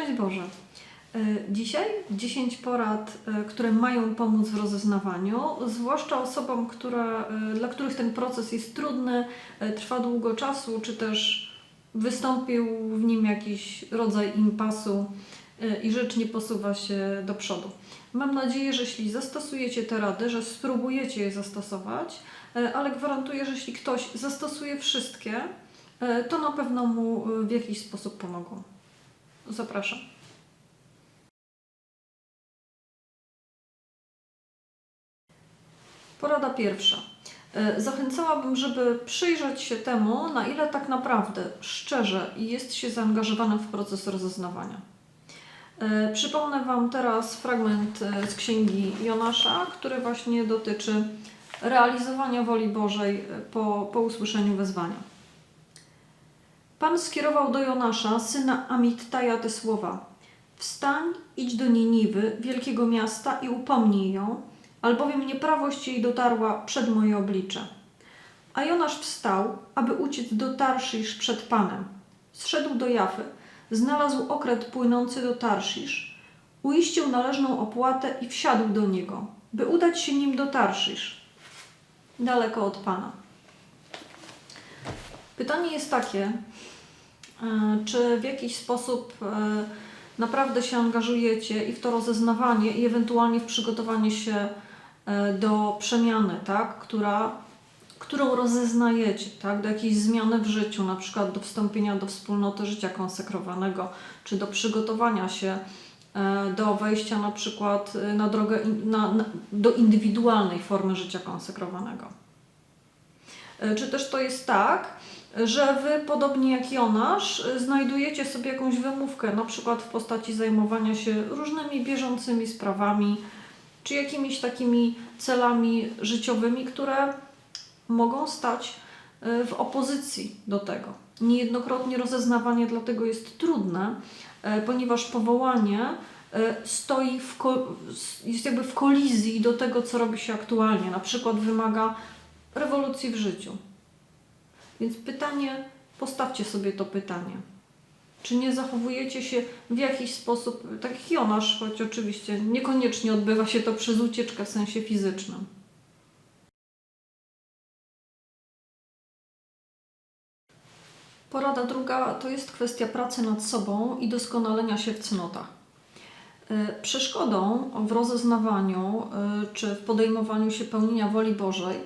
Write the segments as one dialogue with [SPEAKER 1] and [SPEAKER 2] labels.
[SPEAKER 1] Szczęść Boże. E, Dzisiaj 10 porad, e, które mają pomóc w rozeznawaniu, zwłaszcza osobom, które, e, dla których ten proces jest trudny, trwa długo czasu, czy też wystąpił w nim jakiś rodzaj impasu i rzecz nie posuwa się do przodu. Mam nadzieję, że jeśli zastosujecie te rady, że spróbujecie je zastosować, ale gwarantuję, że jeśli ktoś zastosuje wszystkie, to na pewno mu w jakiś sposób pomogą. Zapraszam. Porada pierwsza. E, Zachęcałabym, żeby przyjrzeć się temu, na ile tak naprawdę szczerze jest się zaangażowanym w proces rozeznawania. E, Przypomnę Wam teraz fragment e, z księgi Jonasza, który właśnie dotyczy realizowania woli Bożej po, po usłyszeniu wezwania. Pan skierował do Jonasza, syna Amittaja, te słowa: Wstań, idź do Niniwy, wielkiego miasta, i upomnij ją, albowiem nieprawość jej dotarła przed moje oblicze. A Jonasz wstał, aby uciec do Tarszisz przed Panem. Zszedł do Jafy, znalazł okręt płynący do Tarszisz, uiścił należną opłatę i wsiadł do niego, by udać się nim do Tarszisz, daleko od Pana. Pytanie jest takie, czy w jakiś sposób e, naprawdę się angażujecie i w to rozeznawanie, i ewentualnie w przygotowanie się e, do przemiany, tak, która, którą rozeznajecie, tak, do jakiejś zmiany w życiu, na przykład do wstąpienia do wspólnoty życia konsekrowanego, czy do przygotowania się e, do wejścia na przykład e, na drogę na, na, do indywidualnej formy życia konsekrowanego. E, Czy też to jest tak, że wy, podobnie jak Jonasz, znajdujecie sobie jakąś wymówkę, na przykład w postaci zajmowania się różnymi bieżącymi sprawami, czy jakimiś takimi celami życiowymi, które mogą stać y, w opozycji do tego. Niejednokrotnie rozeznawanie dlatego jest trudne, y, ponieważ powołanie y, stoi w jest jakby w kolizji do tego, co robi się aktualnie. Na przykład wymaga rewolucji w życiu. Więc pytanie, postawcie sobie to pytanie. Czy nie zachowujecie się w jakiś sposób, tak jak Jonasz, choć oczywiście niekoniecznie odbywa się to przez ucieczkę w sensie fizycznym. Porada druga to jest kwestia pracy nad sobą i doskonalenia się w cnotach. Y, Przeszkodą w rozeznawaniu y, czy w podejmowaniu się pełnienia woli Bożej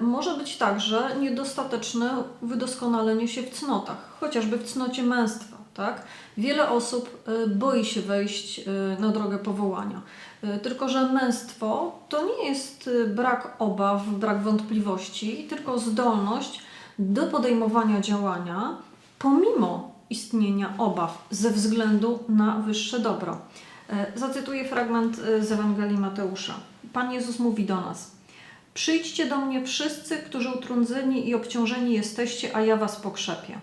[SPEAKER 1] może być także niedostateczne wydoskonalenie się w cnotach, chociażby w cnocie męstwa. Tak? Wiele osób y, boi się wejść y, na drogę powołania. Tylko, że męstwo to nie jest brak obaw, brak wątpliwości, tylko zdolność do podejmowania działania pomimo istnienia obaw ze względu na wyższe dobro. E, Zacytuję fragment e, z Ewangelii Mateusza. Pan Jezus mówi do nas: Przyjdźcie do mnie wszyscy, którzy utrudzeni i obciążeni jesteście, a ja was pokrzepię.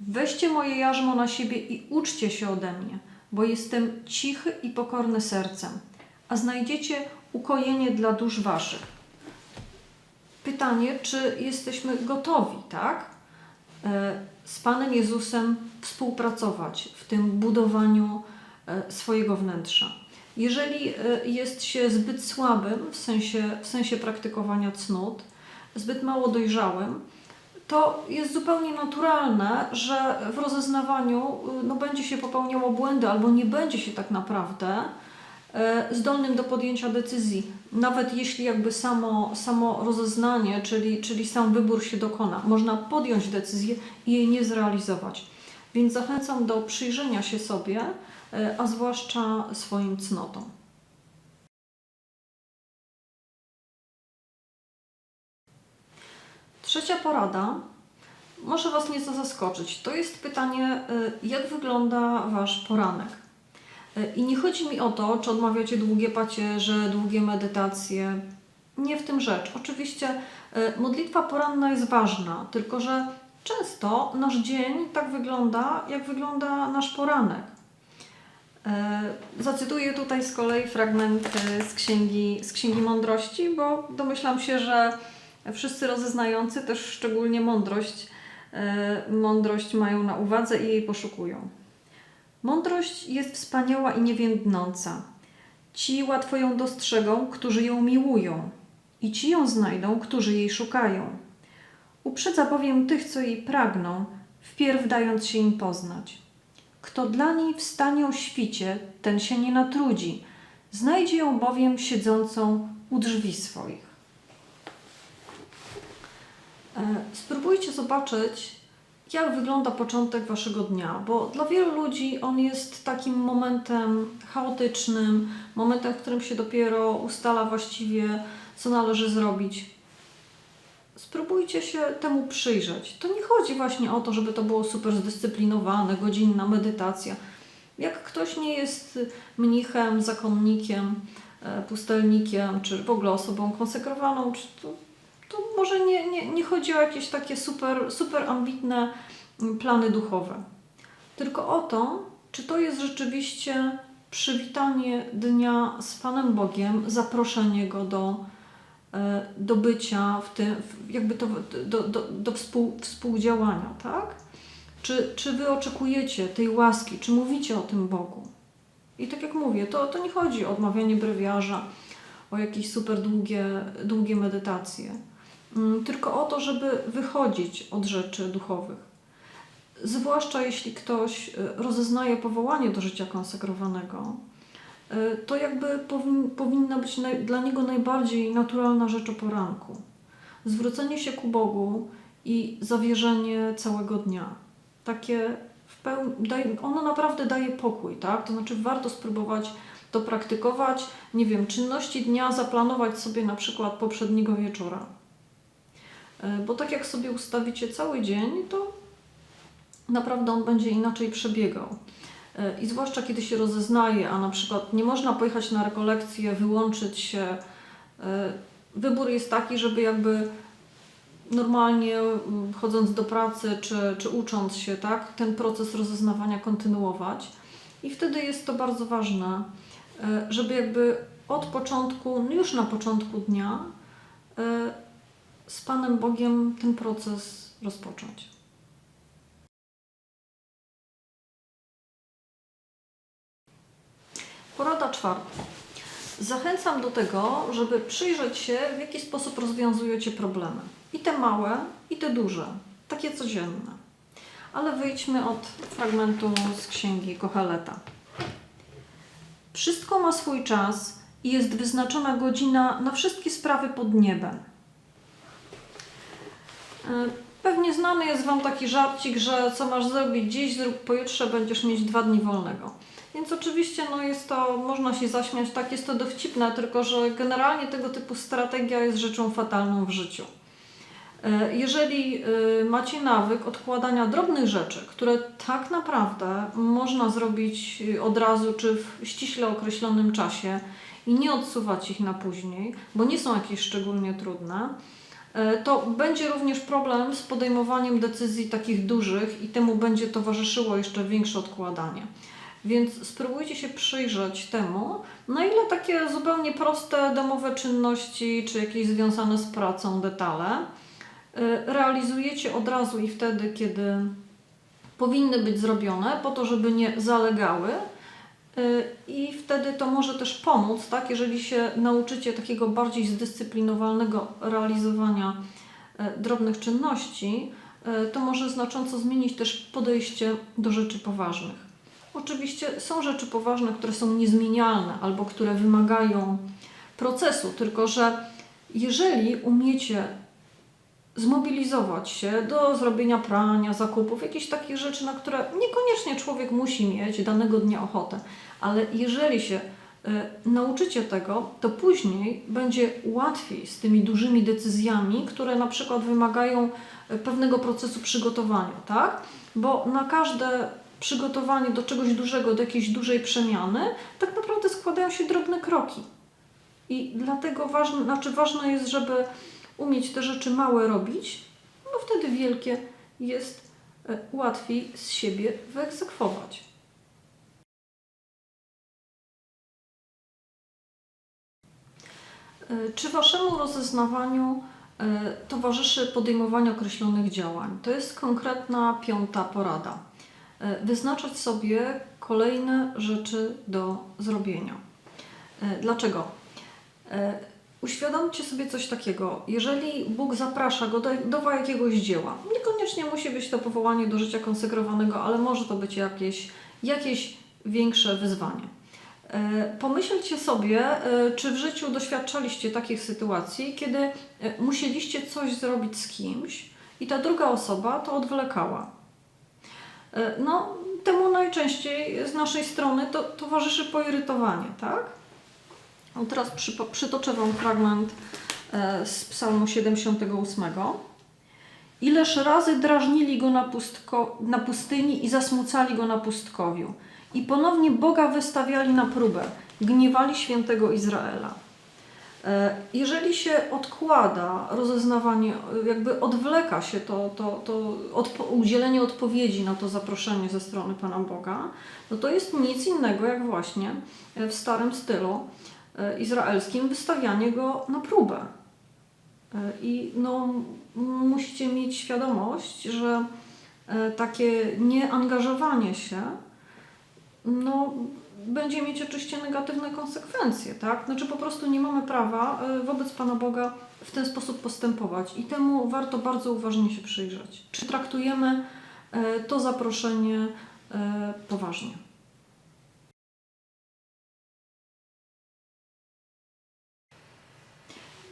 [SPEAKER 1] Weźcie moje jarzmo na siebie i uczcie się ode mnie, bo jestem cichy i pokorny sercem, a znajdziecie ukojenie dla dusz waszych. Pytanie, czy jesteśmy gotowi, tak? e, Z Panem Jezusem współpracować w tym budowaniu e, swojego wnętrza. Jeżeli e, jest się zbyt słabym w sensie, w sensie praktykowania cnót, zbyt mało dojrzałym, to jest zupełnie naturalne, że w rozeznawaniu y, no, będzie się popełniało błędy albo nie będzie się tak naprawdę e, zdolnym do podjęcia decyzji. Nawet jeśli jakby samo, samo rozeznanie, czyli, czyli sam wybór się dokona, można podjąć decyzję i jej nie zrealizować. Więc zachęcam do przyjrzenia się sobie, e, a zwłaszcza swoim cnotom. Trzecia porada może Was nieco zaskoczyć. To jest pytanie, y, jak wygląda Wasz poranek. Y, I nie chodzi mi o to, czy odmawiacie długie pacierze, długie medytacje. Nie w tym rzecz. Oczywiście modlitwa poranna jest ważna, tylko że często nasz dzień tak wygląda, jak wygląda nasz poranek. Y, Zacytuję tutaj z kolei fragment y, z księgi, z księgi Mądrości, bo domyślam się, że wszyscy rozeznający też szczególnie mądrość, y, mądrość mają na uwadze i jej poszukują. Mądrość jest wspaniała i niewiędnąca. Ci łatwo ją dostrzegą, którzy ją miłują, i ci ją znajdą, którzy jej szukają. Uprzedza bowiem tych, co jej pragną, wpierw dając się im poznać. Kto dla niej wstanie o świcie, ten się nie natrudzi, znajdzie ją bowiem siedzącą u drzwi swoich. E, Spróbujcie zobaczyć, jak wygląda początek waszego dnia, bo dla wielu ludzi on jest takim momentem chaotycznym, momentem, w którym się dopiero ustala właściwie, co należy zrobić. Spróbujcie się temu przyjrzeć. To nie chodzi właśnie o to, żeby to było super zdyscyplinowane, godzinna medytacja. Jak ktoś nie jest mnichem, zakonnikiem, e, pustelnikiem, czy w ogóle osobą konsekrowaną, czy to, to może nie, nie, nie chodzi o jakieś takie super, super ambitne mm, plany duchowe. Tylko o to, czy to jest rzeczywiście przywitanie dnia z Panem Bogiem, zaproszenie Go do, do bycia w tym, jakby to, do, do, do współ, współdziałania, tak? Czy, czy Wy oczekujecie tej łaski, czy mówicie o tym Bogu? I tak jak mówię, to, to nie chodzi o odmawianie brewiarza, o jakieś super długie, długie medytacje, Mm, tylko o to, żeby wychodzić od rzeczy duchowych. Zwłaszcza jeśli ktoś y, rozeznaje powołanie do życia konsekrowanego, to jakby powin, powinna być naj, dla niego najbardziej naturalna rzecz o poranku. Zwrócenie się ku Bogu i zawierzenie całego dnia. Takie w pełni, daje, ono naprawdę daje pokój, tak? To znaczy warto spróbować to praktykować, nie wiem, czynności dnia zaplanować sobie na przykład poprzedniego wieczora. E, Bo tak jak sobie ustawicie cały dzień, to naprawdę on będzie inaczej przebiegał. I zwłaszcza kiedy się rozeznaje, a na przykład nie można pojechać na rekolekcję, wyłączyć się. E, Wybór jest taki, żeby jakby normalnie chodząc do pracy czy, czy ucząc się, tak, ten proces rozeznawania kontynuować. I wtedy jest to bardzo ważne, e, żeby jakby od początku, no już na początku dnia, e, z Panem Bogiem ten proces rozpocząć. Porada czwarta. Zachęcam do tego, żeby przyjrzeć się, w jaki sposób rozwiązujecie problemy. I te małe, i te duże, takie codzienne. Ale wyjdźmy od fragmentu z księgi Kocheleta. Wszystko ma swój czas i jest wyznaczona godzina na wszystkie sprawy pod niebem. E, Pewnie znany jest Wam taki żarcik, że co masz zrobić dziś, zrób pojutrze, będziesz mieć dwa dni wolnego. Więc oczywiście no jest to, można się zaśmiać, tak jest to dowcipne, tylko że generalnie tego typu strategia jest rzeczą fatalną w życiu. E, Jeżeli y, macie nawyk odkładania drobnych rzeczy, które tak naprawdę można zrobić y, od razu czy w ściśle określonym czasie i nie odsuwać ich na później, bo nie są jakieś szczególnie trudne, e, to będzie również problem z podejmowaniem decyzji takich dużych i temu będzie towarzyszyło jeszcze większe odkładanie. Więc spróbujcie się przyjrzeć temu, na ile takie zupełnie proste domowe czynności, czy jakieś związane z pracą detale, y, realizujecie od razu i wtedy, kiedy powinny być zrobione, po to, żeby nie zalegały. Y, I wtedy to może też pomóc, tak, jeżeli się nauczycie takiego bardziej zdyscyplinowanego realizowania y, drobnych czynności, to może znacząco zmienić też podejście do rzeczy poważnych. Oczywiście są rzeczy poważne, które są niezmienialne albo które wymagają procesu, tylko że jeżeli umiecie zmobilizować się do zrobienia prania, zakupów, jakichś takich rzeczy, na które niekoniecznie człowiek musi mieć danego dnia ochotę, ale jeżeli się y, nauczycie tego, to później będzie łatwiej z tymi dużymi decyzjami, które na przykład wymagają y, pewnego procesu przygotowania, tak? Bo na każde przygotowanie do czegoś dużego, do jakiejś dużej przemiany, tak naprawdę składają się drobne kroki. I dlatego ważne, znaczy ważne jest, żeby umieć te rzeczy małe robić, bo wtedy wielkie jest e, łatwiej z siebie wyegzekwować. E, Czy Waszemu rozeznawaniu e, towarzyszy podejmowanie określonych działań? To jest konkretna piąta porada. E, wyznaczać sobie kolejne rzeczy do zrobienia. E, Dlaczego? E, Uświadomcie sobie coś takiego. Jeżeli Bóg zaprasza go do, do jakiegoś dzieła, niekoniecznie musi być to powołanie do życia konsegrowanego, ale może to być jakieś, jakieś większe wyzwanie. Pomyślcie sobie, czy w życiu doświadczaliście takich sytuacji, kiedy musieliście coś zrobić z kimś i ta druga osoba to odwlekała. E, No, temu najczęściej z naszej strony to towarzyszy poirytowanie, tak? No teraz przypo- przytoczę Wam fragment e, z Psalmu 78. Ileż razy drażnili go na, pustko, na pustyni i zasmucali go na pustkowiu. I ponownie Boga wystawiali na próbę, gniewali świętego Izraela. E, Jeżeli się odkłada rozeznawanie, jakby odwleka się to, to, to odpo- udzielenie odpowiedzi na to zaproszenie ze strony Pana Boga, no to jest nic innego jak właśnie e, w starym stylu e, izraelskim wystawianie go na próbę. I no, musicie mieć świadomość, że takie nieangażowanie się no, będzie mieć oczywiście negatywne konsekwencje, tak? Znaczy po prostu nie mamy prawa e, wobec Pana Boga w ten sposób postępować i temu warto bardzo uważnie się przyjrzeć. Czy traktujemy e, to zaproszenie e, poważnie?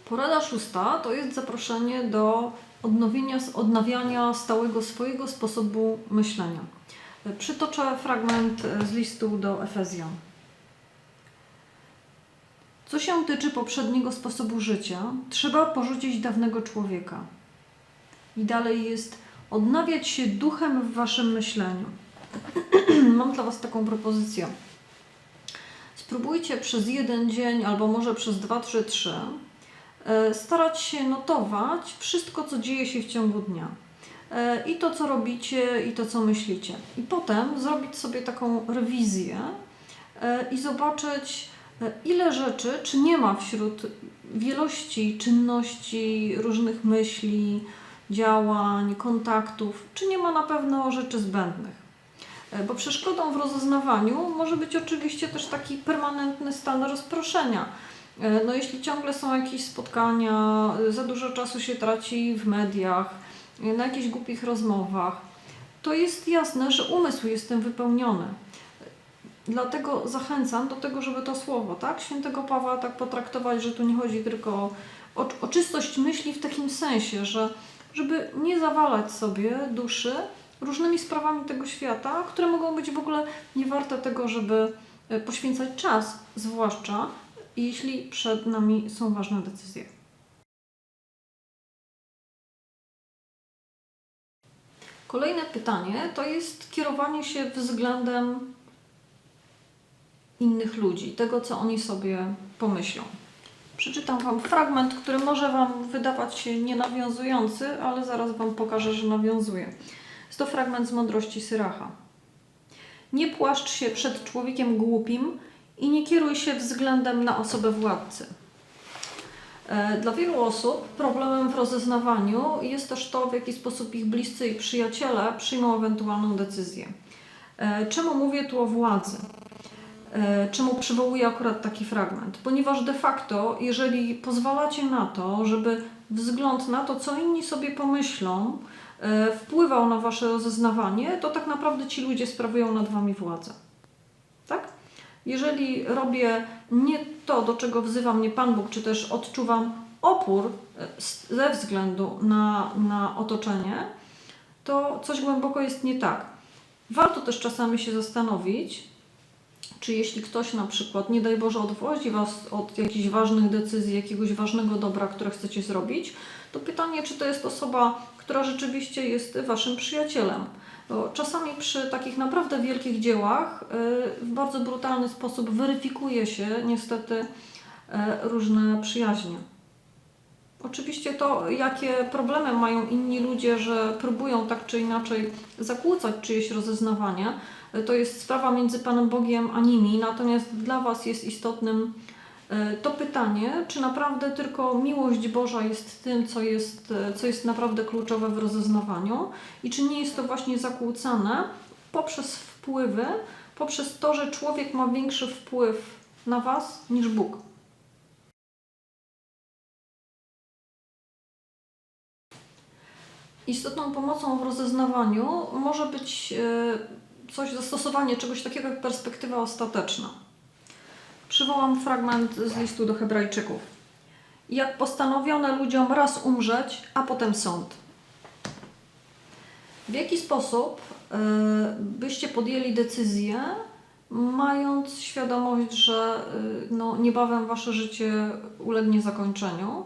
[SPEAKER 1] Porada szósta to jest zaproszenie do odnowienia, odnawiania stałego swojego sposobu myślenia. Przytoczę fragment e, z listu do Efezjan. Co się tyczy poprzedniego sposobu życia, trzeba porzucić dawnego człowieka. I dalej jest odnawiać się duchem w waszym myśleniu. Mam dla Was taką propozycję. Spróbujcie przez jeden dzień, albo może przez dwa, trzy, trzy, e, starać się notować wszystko, co dzieje się w ciągu dnia. E, I to, co robicie, i to, co myślicie. I potem zrobić sobie taką rewizję e, i zobaczyć, e, ile rzeczy, czy nie ma wśród wielości czynności, różnych myśli, działań, kontaktów, czy nie ma na pewno rzeczy zbędnych. Bo przeszkodą w rozeznawaniu może być oczywiście też taki permanentny stan rozproszenia. No jeśli ciągle są jakieś spotkania, za dużo czasu się traci w mediach, na jakichś głupich rozmowach, to jest jasne, że umysł jest tym wypełniony. Dlatego zachęcam do tego, żeby to słowo, tak, świętego Pawła tak potraktować, że tu nie chodzi tylko o, o, o czystość myśli w takim sensie, że żeby nie zawalać sobie duszy różnymi sprawami tego świata, które mogą być w ogóle nie warte tego, żeby e, poświęcać czas, zwłaszcza jeśli przed nami są ważne decyzje. Kolejne pytanie to jest kierowanie się względem innych ludzi, tego co oni sobie pomyślą. Przeczytam Wam fragment, który może Wam wydawać się nienawiązujący, ale zaraz Wam pokażę, że nawiązuje. Jest to fragment z mądrości Syracha. Nie płaszcz się przed człowiekiem głupim i nie kieruj się względem na osobę władcy. E, Dla wielu osób problemem w rozeznawaniu jest też to, w jaki sposób ich bliscy i przyjaciele przyjmą ewentualną decyzję. E, Czemu mówię tu o władzy? E, Czemu przywołuję akurat taki fragment? Ponieważ de facto, jeżeli pozwalacie na to, żeby wzgląd na to, co inni sobie pomyślą, wpływał na wasze rozeznawanie, to tak naprawdę ci ludzie sprawują nad wami władzę. Jeżeli robię nie to, do czego wzywa mnie Pan Bóg, czy też odczuwam opór e, ze względu na, na otoczenie, to coś głęboko jest nie tak. Warto też czasami się zastanowić, czy jeśli ktoś na przykład, nie daj Boże, odwozi Was od jakichś ważnych decyzji, jakiegoś ważnego dobra, które chcecie zrobić, to pytanie, czy to jest osoba, która rzeczywiście jest Waszym przyjacielem. Bo czasami przy takich naprawdę wielkich dziełach y, w bardzo brutalny sposób weryfikuje się niestety e, różne przyjaźnie. Oczywiście to, jakie problemy mają inni ludzie, że próbują tak czy inaczej zakłócać czyjeś rozeznawanie, y, to jest sprawa między Panem Bogiem a nimi. Natomiast dla Was jest istotnym y, to pytanie, czy naprawdę tylko miłość Boża jest tym, co jest, y, co jest naprawdę kluczowe w rozeznawaniu i czy nie jest to właśnie zakłócane poprzez wpływy, poprzez to, że człowiek ma większy wpływ na Was niż Bóg. Istotną pomocą w rozeznawaniu może być e, coś, zastosowanie czegoś takiego jak perspektywa ostateczna. Przywołam fragment z listu do Hebrajczyków. Jak postanowiono ludziom raz umrzeć, a potem sąd. W jaki sposób e, byście podjęli decyzję, mając świadomość, że e, no, niebawem wasze życie ulegnie zakończeniu,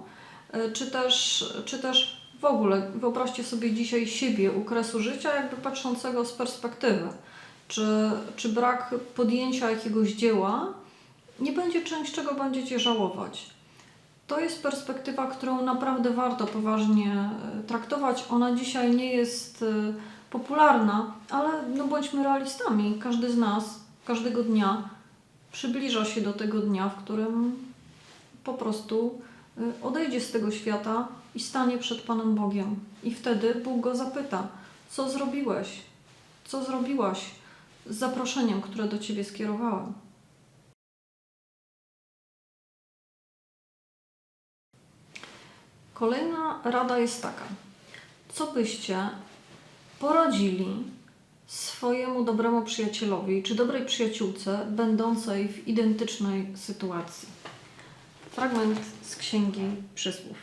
[SPEAKER 1] e, czy też, czy też w ogóle wyobraźcie sobie dzisiaj siebie u kresu życia, jakby patrzącego z perspektywy. Czy, czy brak podjęcia jakiegoś dzieła nie będzie czymś, czego będziecie żałować? To jest perspektywa, którą naprawdę warto poważnie e, traktować. Ona dzisiaj nie jest e, popularna, ale no bądźmy realistami. Każdy z nas każdego dnia przybliża się do tego dnia, w którym po prostu y, odejdzie z tego świata i stanie przed Panem Bogiem. I wtedy Bóg go zapyta: Co zrobiłeś? Co zrobiłaś z zaproszeniem, które do ciebie skierowałem? Kolejna rada jest taka: co byście poradzili swojemu dobremu przyjacielowi czy dobrej przyjaciółce, będącej w identycznej sytuacji? Fragment z Księgi Przysłów.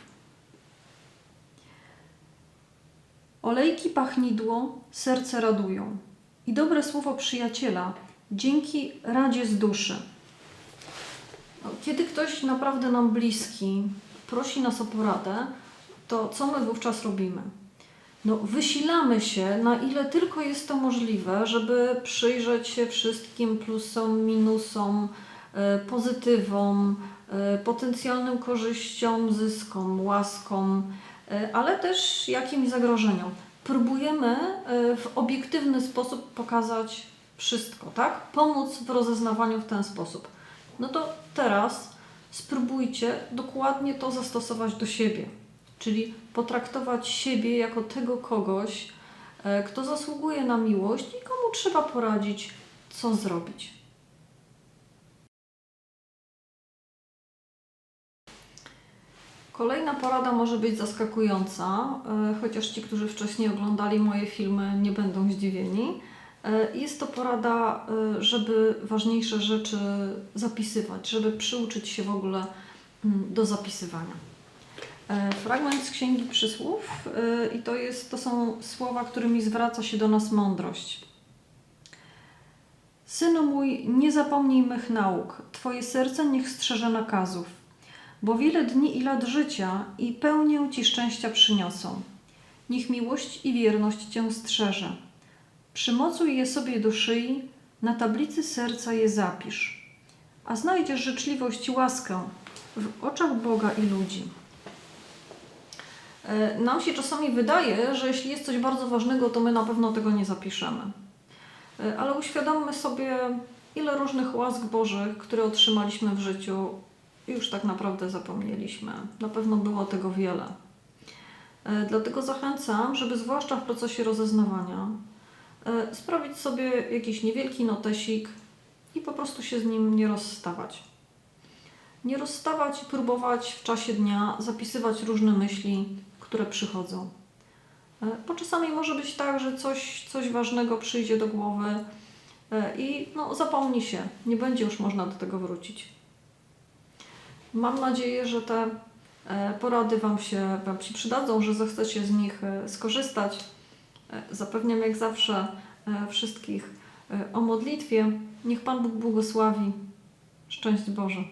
[SPEAKER 1] Olejki pachnidło, serce radują i dobre słowo przyjaciela dzięki radzie z duszy. Kiedy ktoś naprawdę nam bliski prosi nas o poradę, to co my wówczas robimy? No, wysilamy się, na ile tylko jest to możliwe, żeby przyjrzeć się wszystkim plusom, minusom, e, pozytywom, e, potencjalnym korzyściom, zyskom, łaskom, e, ale też jakimś zagrożeniom. Próbujemy w obiektywny sposób pokazać wszystko, tak? Pomóc w rozeznawaniu w ten sposób. No to teraz spróbujcie dokładnie to zastosować do siebie, czyli potraktować siebie jako tego kogoś, e, kto zasługuje na miłość i komu trzeba poradzić, co zrobić. Kolejna porada może być zaskakująca, e, chociaż ci, którzy wcześniej oglądali moje filmy, nie będą zdziwieni. E, Jest to porada, e, żeby ważniejsze rzeczy zapisywać, żeby przyuczyć się w ogóle mm, do zapisywania. E, Fragment z Księgi Przysłów i to, jest, to są słowa, którymi zwraca się do nas mądrość. Synu mój, nie zapomnij mych nauk, Twoje serce niech strzeże nakazów, bo wiele dni i lat życia i pełnię Ci szczęścia przyniosą. Niech miłość i wierność Cię strzeże. Przymocuj je sobie do szyi, na tablicy serca je zapisz, a znajdziesz życzliwość i łaskę w oczach Boga i ludzi. E, Nam się czasami wydaje, że jeśli jest coś bardzo ważnego, to my na pewno tego nie zapiszemy. E, Ale uświadommy sobie, ile różnych łask Bożych, które otrzymaliśmy w życiu, już tak naprawdę zapomnieliśmy. Na pewno było tego wiele. E, Dlatego zachęcam, żeby zwłaszcza w procesie rozeznawania sprawić sobie jakiś niewielki notesik i po prostu się z nim nie rozstawać. Nie rozstawać i próbować w czasie dnia zapisywać różne myśli, które przychodzą. E, Bo czasami może być tak, że coś, coś ważnego przyjdzie do głowy e, i no, zapomni się, nie będzie już można do tego wrócić. Mam nadzieję, że te e, porady Wam się, wam się przydadzą, że zechcecie z nich e, skorzystać. E, Zapewniam jak zawsze e, wszystkich e, o modlitwie. Niech Pan Bóg błogosławi. Szczęść Boże.